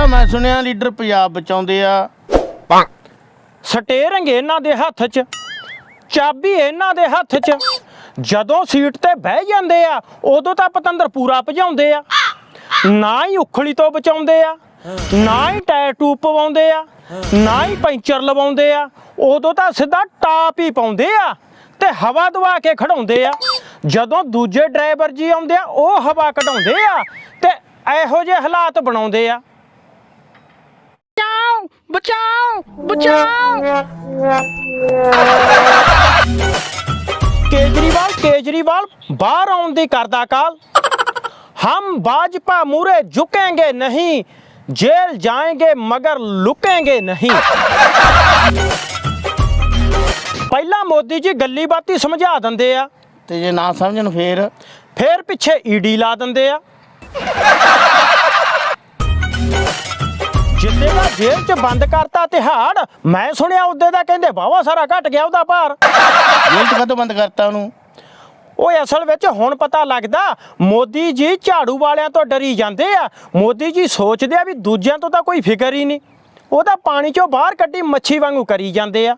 ਤਾਂ ਮੈਂ ਸੁਣਿਆ ਲੀਡਰ ਪੰਜਾਬ ਬਚਾਉਂਦੇ ਆ। ਸਟੇਰਿੰਗ ਇਹਨਾਂ ਦੇ ਹੱਥ 'ਚ ਚਾਬੀ ਇਹਨਾਂ ਦੇ ਹੱਥ 'ਚ। ਜਦੋਂ ਸੀਟ ਤੇ ਬਹਿ ਜਾਂਦੇ ਆ ਉਦੋਂ ਤਾਂ ਪਤੰਦਰ ਪੂਰਾ ਭਜਾਉਂਦੇ ਆ। ਨਾ ਹੀ ਉਖਲੀ ਤੋਂ ਬਚਾਉਂਦੇ ਆ ਨਾ ਹੀ ਟੈਟੂ ਪਵਾਉਂਦੇ ਆ ਨਾ ਹੀ ਪੈਂਚਰ ਲਵਾਉਂਦੇ ਆ। ਉਦੋਂ ਤਾਂ ਸਿੱਧਾ ਟਾਪ ਹੀ ਪਾਉਂਦੇ ਆ ਤੇ ਹਵਾ ਦਵਾ ਕੇ ਖੜਾਉਂਦੇ ਆ। ਜਦੋਂ ਦੂਜੇ ਡਰਾਈਵਰ ਜੀ ਆਉਂਦੇ ਆ ਉਹ ਹਵਾ ਕਢਾਉਂਦੇ ਆ ਤੇ ਇਹੋ ਜਿਹੇ ਹਾਲਾਤ ਬਣਾਉਂਦੇ ਆ। ਬਚਾਓ ਬਚਾਓ केजरीवाल केजरीवाल बाहर आउन दी करदा काल हम भाजपा मुरे झुकेंगे नहीं जेल जाएंगे मगर लुकेंगे नहीं ਪਹਿਲਾਂ ਮੋਦੀ ਜੀ ਗੱਲੀ ਬਾਤੀ ਸਮਝਾ ਦਿੰਦੇ ਆ ਤੇ ਜੇ ਨਾ ਸਮਝਣ ਫੇਰ ਫੇਰ ਪਿੱਛੇ ਈਡੀ ਲਾ ਦਿੰਦੇ ਆ ਦਾ ਜੇਲ੍ਹ 'ਚ ਬੰਦ ਕਰਤਾ ਤਿਹਾੜ। ਮੈਂ ਸੁਣਿਆ ਉਹਦੇ ਦਾ ਕਹਿੰਦੇ ਵਾਵਾ ਸਾਰਾ ਘਟ ਗਿਆ ਉਹਦਾ ਭਾਰ। ਜੇਲ੍ਹ ਚ ਕਦੋਂ ਬੰਦ ਕਰਤਾ ਉਹਨੂੰ? ਓਏ ਅਸਲ ਵਿੱਚ ਹੁਣ ਪਤਾ ਲੱਗਦਾ ਮੋਦੀ ਜੀ ਝਾੜੂ ਵਾਲਿਆਂ ਤੋਂ ਡਰੀ ਜਾਂਦੇ ਆ। ਮੋਦੀ ਜੀ ਸੋਚਦੇ ਆ ਵੀ ਦੂਜਿਆਂ ਤੋਂ ਤਾਂ ਕੋਈ ਫਿਕਰ ਹੀ ਨਹੀਂ। ਉਹ ਤਾਂ ਪਾਣੀ ਚੋਂ ਬਾਹਰ ਕੱਢੀ ਮੱਛੀ ਵਾਂਗੂ ਕਰੀ ਜਾਂਦੇ ਆ।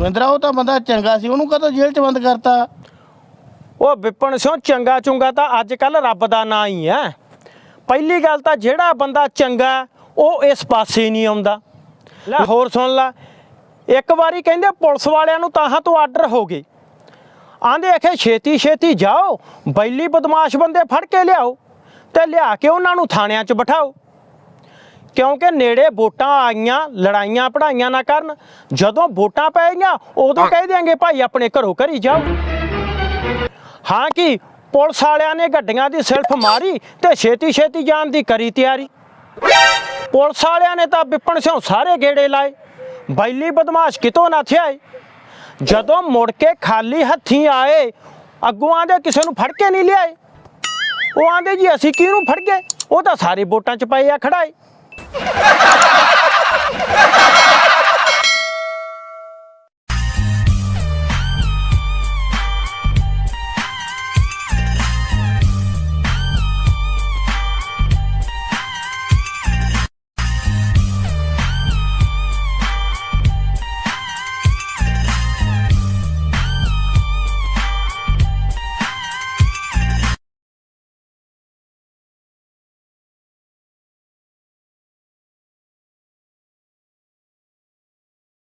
ਮਹਿੰਦਰਾ ਉਹ ਤਾਂ ਬੰਦਾ ਚੰਗਾ ਸੀ। ਉਹਨੂੰ ਕਦੋਂ ਜੇਲ੍ਹ ਚ ਬੰਦ ਕਰਤਾ? ਉਹ ਵਿਪਨ ਸਿਓ ਚੰਗਾ ਚੁੰਗਾ ਤਾਂ ਅੱਜ ਕੱਲ ਰੱਬ ਦਾ ਨਾਂ ਹੀ ਹੈ। ਪਹਿਲੀ ਗੱਲ ਤਾਂ ਜਿਹੜਾ ਬੰਦਾ ਚੰਗਾ ਉਹ ਇਸ ਪਾਸੇ ਨਹੀਂ ਆਉਂਦਾ। ਲੈ ਹੋਰ ਸੁਣ ਲੈ ਇੱਕ ਵਾਰੀ ਕਹਿੰਦੇ ਪੁਲਿਸ ਵਾਲਿਆਂ ਨੂੰ ਤਾਹਾਂ ਤੋਂ ਆਰਡਰ ਹੋ ਗਏ ਆਂਦੇ ਆਖੇ ਛੇਤੀ ਛੇਤੀ ਜਾਓ ਬੈਲੀ ਬਦਮਾਸ਼ ਬੰਦੇ ਫੜ ਕੇ ਲਿਆਓ ਤੇ ਲਿਆ ਕੇ ਉਹਨਾਂ ਨੂੰ ਥਾਣਿਆਂ 'ਚ ਬਿਠਾਓ। ਕਿਉਂਕਿ ਨੇੜੇ ਵੋਟਾਂ ਆਈਆਂ ਲੜਾਈਆਂ ਪੜਾਈਆਂ ਨਾ ਕਰਨ ਜਦੋਂ ਵੋਟਾਂ ਪੈ ਗਈਆਂ ਉਦੋਂ ਕਹਿ ਦਿਆਂਗੇ ਭਾਈ ਆਪਣੇ ਘਰੋਂ ਘਰੀ ਜਾਓ। ਹਾਂ ਕਿ, ਪੁਲਿਸ ਵਾਲਿਆਂ ਨੇ ਗੱਡੀਆਂ ਦੀ ਸਿਲਫ ਮਾਰੀ ਤੇ ਛੇਤੀ ਛੇਤੀ ਜਾਣ ਦੀ ਕਰੀ ਤਿਆਰੀ? ਪੁਲਿਸ ਵਾਲਿਆਂ ਨੇ ਤਾਂ ਵਿਪਨ ਸਿਓ ਸਾਰੇ ਗੇੜੇ ਲਾਏ। ਬੈਲੀ ਬਦਮਾਸ਼ ਕਿਤੋਂ ਨਾ ਥਿਆਏ ਜਦੋਂ ਮੁੜ ਕੇ ਖਾਲੀ ਹੱਥੀਂ ਆਏ, ਅੱਗੋਂ ਆਂਦੇ ਕਿਸੇ ਨੂੰ ਫੜ ਕੇ ਨਹੀਂ ਲਿਆਏ। ਉਹ ਆਂਦੇ ਜੀ, ਅਸੀਂ ਕਿਹਨੂੰ ਫੜ ਗਏ? ਉਹ ਤਾਂ ਸਾਰੇ ਵੋਟਾਂ ਚ ਪਏ ਆ ਖੜਾਏ